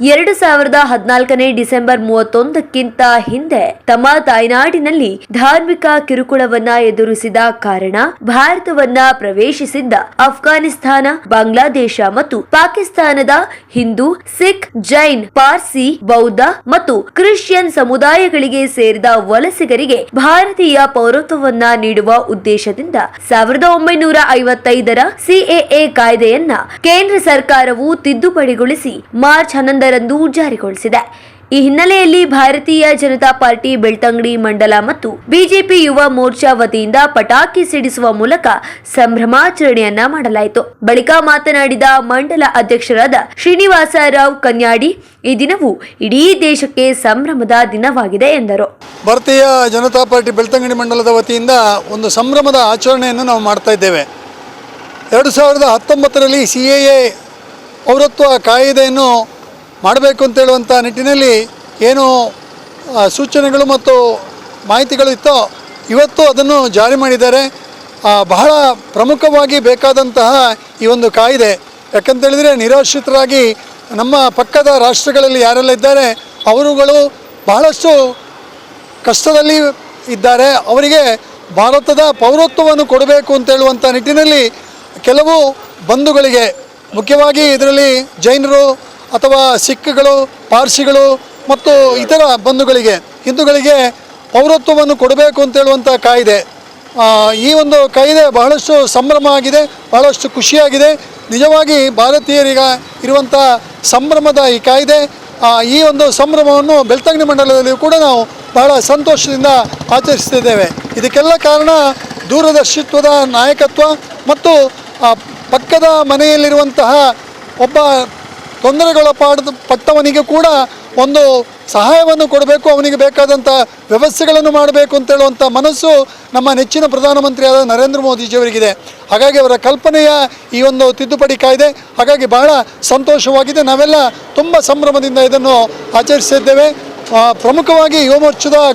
ಎರಡು ಸಾವಿರದ ಹದಿನಾಲ್ಕನೇ ಡಿಸೆಂಬರ್ ಮೂವತ್ತೊಂದಕ್ಕಿಂತ ಹಿಂದೆ ತಮ್ಮ ತಾಯ್ನಾಡಿನಲ್ಲಿ ಧಾರ್ಮಿಕ ಕಿರುಕುಳವನ್ನ ಎದುರಿಸಿದ ಕಾರಣ ಭಾರತವನ್ನ ಪ್ರವೇಶಿಸಿದ್ದ ಅಫ್ಘಾನಿಸ್ತಾನ ಬಾಂಗ್ಲಾದೇಶ ಮತ್ತು ಪಾಕಿಸ್ತಾನದ ಹಿಂದೂ, ಸಿಖ್, ಜೈನ್, ಪಾರ್ಸಿ, ಬೌದ್ಧ ಮತ್ತು ಕ್ರಿಶ್ಚಿಯನ್ ಸಮುದಾಯಗಳಿಗೆ ಸೇರಿದ ವಲಸಿಗರಿಗೆ ಭಾರತೀಯ ಪೌರತ್ವವನ್ನ ನೀಡುವ ಉದ್ದೇಶದಿಂದ ಸಾವಿರದ ಒಂಬೈನೂರ ಐವತ್ತೈದರ ಸಿಎಎ ಕಾಯ್ದೆಯನ್ನ ಕೇಂದ್ರ ಸರ್ಕಾರವು ತಿದ್ದುಪಡಿಗೊಳಿಸಿ ಮಾರ್ಚ್ ಹನ್ನೊಂದರಂದು ಜಾರಿಗೊಳಿಸಿದೆ. ಈ ಹಿನ್ನೆಲೆಯಲ್ಲಿ ಭಾರತೀಯ ಜನತಾ ಪಾರ್ಟಿ ಬೆಳ್ತಂಗಡಿ ಮಂಡಲ ಮತ್ತು ಬಿಜೆಪಿ ಯುವ ಮೋರ್ಚಾ ವತಿಯಿಂದ ಪಟಾಕಿ ಸಿಡಿಸುವ ಮೂಲಕ ಸಂಭ್ರಮಾಚರಣೆಯನ್ನ ಮಾಡಲಾಯಿತು. ಬಳಿಕ ಮಾತನಾಡಿದ ಮಂಡಲ ಅಧ್ಯಕ್ಷರಾದ ಶ್ರೀನಿವಾಸ ರಾವ್ ಕನ್ಯಾಡಿ, ಈ ದಿನವು ಇಡೀ ದೇಶಕ್ಕೆ ಸಂಭ್ರಮದ ದಿನವಾಗಿದೆ ಎಂದರು. ಭಾರತೀಯ ಜನತಾ ಪಾರ್ಟಿ ಬೆಳ್ತಂಗಡಿ ಮಂಡಲದ ವತಿಯಿಂದ ಒಂದು ಸಂಭ್ರಮದ ಆಚರಣೆಯನ್ನು ನಾವು ಮಾಡ್ತಾ ಇದ್ದೇವೆ. ಎರಡು ಸಾವಿರದ ಹತ್ತೊಂಬತ್ತರಲ್ಲಿ ಸಿ ಎ ಪೌರತ್ವ ಕಾಯ್ದೆಯನ್ನು ಮಾಡಬೇಕು ಅಂತ ಹೇಳುವಂಥ ನಿಟ್ಟಿನಲ್ಲಿ ಏನು ಸೂಚನೆಗಳು ಮತ್ತು ಮಾಹಿತಿಗಳು ಇತ್ತೋ, ಇವತ್ತು ಅದನ್ನು ಜಾರಿ ಮಾಡಿದ್ದಾರೆ. ಬಹಳ ಪ್ರಮುಖವಾಗಿ ಬೇಕಾದಂತಹ ಈ ಒಂದು ಕಾಯಿದೆ. ಯಾಕಂತೇಳಿದರೆ ನಿರಾಶ್ರಿತರಾಗಿ ನಮ್ಮ ಪಕ್ಕದ ರಾಷ್ಟ್ರಗಳಲ್ಲಿ ಯಾರೆಲ್ಲ ಇದ್ದಾರೆ, ಅವರುಗಳು ಬಹಳಷ್ಟು ಕಷ್ಟದಲ್ಲಿ ಇದ್ದಾರೆ. ಅವರಿಗೆ ಭಾರತದ ಪೌರತ್ವವನ್ನು ಕೊಡಬೇಕು ಅಂತ ಹೇಳುವಂಥ ನಿಟ್ಟಿನಲ್ಲಿ ಕೆಲವು ಬಂಧುಗಳಿಗೆ, ಮುಖ್ಯವಾಗಿ ಇದರಲ್ಲಿ ಜೈನರು ಅಥವಾ ಸಿಖ್ಗಳು ಪಾರ್ಸಿಗಳು ಮತ್ತು ಇತರ ಬಂಧುಗಳಿಗೆ, ಹಿಂದೂಗಳಿಗೆ ಪೌರತ್ವವನ್ನು ಕೊಡಬೇಕು ಅಂತ ಹೇಳುವಂಥ ಕಾಯ್ದೆ. ಈ ಒಂದು ಕಾಯ್ದೆ ಬಹಳಷ್ಟು ಸಂಭ್ರಮ ಆಗಿದೆ, ಬಹಳಷ್ಟು ಖುಷಿಯಾಗಿದೆ. ನಿಜವಾಗಿ ಭಾರತೀಯರಿಗ ಇರುವಂಥ ಸಂಭ್ರಮದ ಈ ಕಾಯ್ದೆ ಈ ಒಂದು ಸಂಭ್ರಮವನ್ನು ಬೆಳ್ತಂಗಡಿ ಮಂಡಲದಲ್ಲಿಯೂ ಕೂಡ ನಾವು ಬಹಳ ಸಂತೋಷದಿಂದ ಆಚರಿಸ್ತಿದ್ದೇವೆ ಇದಕ್ಕೆಲ್ಲ ಕಾರಣ ದೂರದರ್ಶಿತ್ವದ ನಾಯಕತ್ವ ಮತ್ತು ಪಕ್ಕದ ಮನೆಯಲ್ಲಿರುವಂತಹ ಒಬ್ಬ ತೊಂದರೆಗೊಳಪಾದ ಪಟ್ಟವನಿಗೆ ಕೂಡ ಒಂದು ಸಹಾಯವನ್ನು ಕೊಡಬೇಕು ಅವನಿಗೆ ಬೇಕಾದಂಥ ವ್ಯವಸ್ಥೆಗಳನ್ನು ಮಾಡಬೇಕು ಅಂತ ಹೇಳುವಂಥ ಮನಸ್ಸು ನಮ್ಮ ನೆಚ್ಚಿನ ಪ್ರಧಾನಮಂತ್ರಿಯಾದ ನರೇಂದ್ರ ಮೋದಿಜಿಯವರಿಗಿದೆ. ಹಾಗಾಗಿ ಅವರ ಕಲ್ಪನೆಯ ಈ ಒಂದು ತಿದ್ದುಪಡಿ ಕಾಯ್ದೆ ಹಾಗಾಗಿ ಬಹಳ ಸಂತೋಷವಾಗಿದೆ. ನಾವೆಲ್ಲ ತುಂಬ ಸಂಭ್ರಮದಿಂದ ಇದನ್ನು ಆಚರಿಸಿದ್ದೇವೆ. ಪ್ರಮುಖವಾಗಿ ಯುವ ಮೋರ್ಚಾದ ಆ,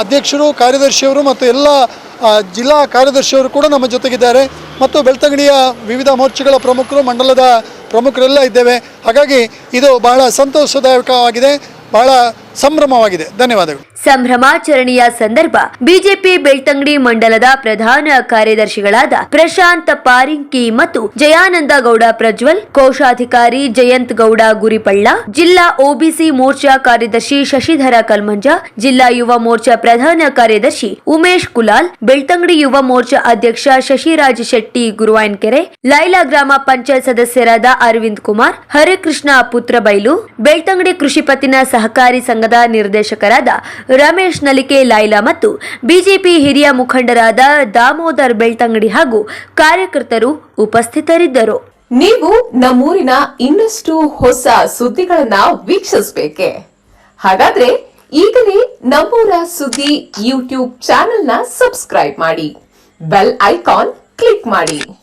ಅಧ್ಯಕ್ಷರು, ಕಾರ್ಯದರ್ಶಿಯವರು ಮತ್ತು ಎಲ್ಲ ಜಿಲ್ಲಾ ಕಾರ್ಯದರ್ಶಿಯವರು ಕೂಡ ನಮ್ಮ ಜೊತೆಗಿದ್ದಾರೆ. ಮತ್ತು ಬೆಳ್ತಂಗಡಿಯ ವಿವಿಧ ಮೋರ್ಚೆಗಳ ಪ್ರಮುಖರು, ಮಂಡಲದ ಪ್ರಮುಖರೆಲ್ಲ ಇದ್ದೇವೆ. ಹಾಗಾಗಿ ಇದು ಬಹಳ ಸಂತೋಷದಾಯಕವಾಗಿದೆ ಬಹಳ ಸಂಭ್ರಮವಾಗಿದೆ. ಧನ್ಯವಾದಗಳು. ಸಂಭ್ರಮಾಚರಣೆಯ ಸಂದರ್ಭ ಬಿಜೆಪಿ ಬೆಳ್ತಂಗಡಿ ಮಂಡಲದ ಪ್ರಧಾನ ಕಾರ್ಯದರ್ಶಿಗಳಾದ ಪ್ರಶಾಂತ್ ಪಾರಿಂಕಿ ಮತ್ತು ಜಯಾನಂದ ಗೌಡ ಪ್ರಜ್ವಲ್, ಕೋಶಾಧಿಕಾರಿ ಜಯಂತ್ ಗೌಡ ಗುರಿಪಳ್ಳ, ಜಿಲ್ಲಾ ಒಬಿಸಿ ಮೋರ್ಚಾ ಕಾರ್ಯದರ್ಶಿ ಶಶಿಧರ ಕಲ್ಮಂಜ, ಜಿಲ್ಲಾ ಯುವ ಮೋರ್ಚಾ ಪ್ರಧಾನ ಕಾರ್ಯದರ್ಶಿ ಉಮೇಶ್ ಕುಲಾಲ್, ಬೆಳ್ತಂಗಡಿ ಯುವ ಮೋರ್ಚಾ ಅಧ್ಯಕ್ಷ ಶಶಿರಾಜ್ ಶೆಟ್ಟಿ ಗುರುವಾಯನ್ಕೆರೆ ಲೈಲಾ ಗ್ರಾಮ ಪಂಚಾಯತ್ ಸದಸ್ಯರಾದ ಅರವಿಂದ್ ಕುಮಾರ್, ಹರಿಕೃಷ್ಣ ಪುತ್ರಬೈಲು ಬೆಳ್ತಂಗಡಿ ಕೃಷಿ ಪತ್ತಿನ ಸಹಕಾರಿ ಸಂಘದ ನಿರ್ದೇಶಕರಾದ ರಮೇಶ್ ನಲಿಕೆ, ಲೈಲಾ ಮತ್ತು ಬಿಜೆಪಿ ಹಿರಿಯ ಮುಖಂಡರಾದ ದಾಮೋದರ್ ಬೆಳ್ತಂಗಡಿ ಹಾಗೂ ಕಾರ್ಯಕರ್ತರು ಉಪಸ್ಥಿತರಿದ್ದರು. ನೀವು ನಮ್ಮೂರಿನ ಇನ್ನಷ್ಟು ಹೊಸ ಸುದ್ದಿಗಳನ್ನ ವೀಕ್ಷಿಸಬೇಕೆ? ಹಾಗಾದ್ರೆ ಈಗಲೇ ನಮ್ಮೂರ ಸುದ್ದಿ ಯೂಟ್ಯೂಬ್ ಚಾನೆಲ್ನ ಸಬ್ಸ್ಕ್ರೈಬ್ ಮಾಡಿ. ಬೆಲ್ ಐಕಾನ್ ಕ್ಲಿಕ್ ಮಾಡಿ.